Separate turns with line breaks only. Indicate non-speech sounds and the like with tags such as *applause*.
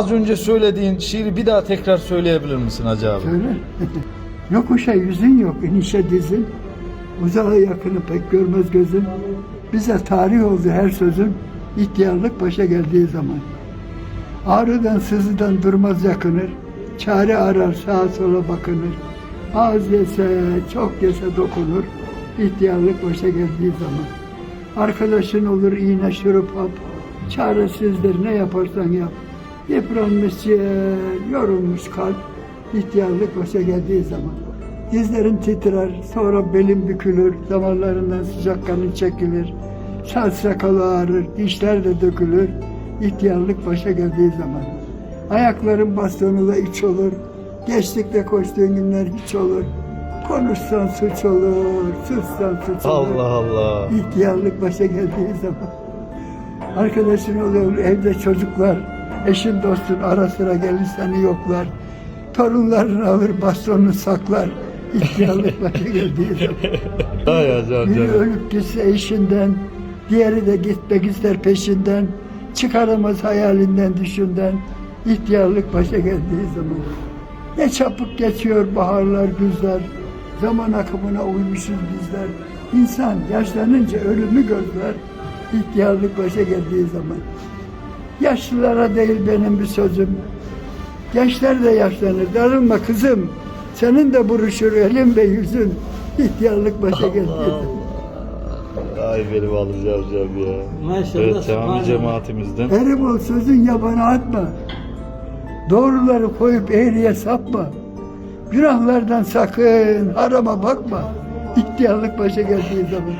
Az önce söylediğin şiiri bir daha tekrar söyleyebilir misin Hacı abi?
Söyle. *laughs* Yokuşa yüzün yok, inişe dizin. Uzağa yakını pek görmez gözün. Bize tarih oldu her sözün. İhtiyarlık başa geldiği zaman. Ağrıdan sızıdan durmaz yakınır. Çare arar sağa sola bakınır. Az yese çok yese dokunur. İhtiyarlık başa geldiği zaman. Arkadaşın olur iğne şurup hap. Çaresizdir ne yaparsan yap. Yıpranmış yorulmuş kalp. İhtiyarlık başa geldiği zaman. Dizlerin titrer, sonra belin bükülür, damarlarından sıcak kanın çekilir. Saç sakalı ağrır, dişler de dökülür. İhtiyarlık başa geldiği zaman. Ayakların bastonuyla iç olur. Geçtikte koştuğun günler hiç olur. Konuşsan suç olur, sussan suç olur.
Allah Allah.
İhtiyarlık başa geldiği zaman. Arkadaşın olur, evde çocuklar, eşin dostun ara sıra gelir seni yoklar. Torunların alır bastonunu saklar. İhtiyarlık başa *laughs* geldiği zaman. Biri ölüp gitse eşinden, diğeri de gitmek ister peşinden. Çıkaramaz hayalinden, düşünden. İhtiyarlık başa geldiği zaman. Ne çabuk geçiyor baharlar, güzler. Zaman akımına uymuşuz bizler. İnsan yaşlanınca ölümü gözler. İhtiyarlık başa geldiği zaman. Yaşlılara değil benim bir sözüm. Gençler de yaşlanır. Darılma kızım. Senin de buruşur elin ve yüzün. İhtiyarlık başa zaman.
Ay benim alıcı amcam ya.
Maşallah,
Evet cami
subhanallah.
cemaatimizden.
Erim ol sözün yabana atma. Doğruları koyup eğriye sapma. Günahlardan sakın harama bakma. İhtiyarlık başa geldiği zaman.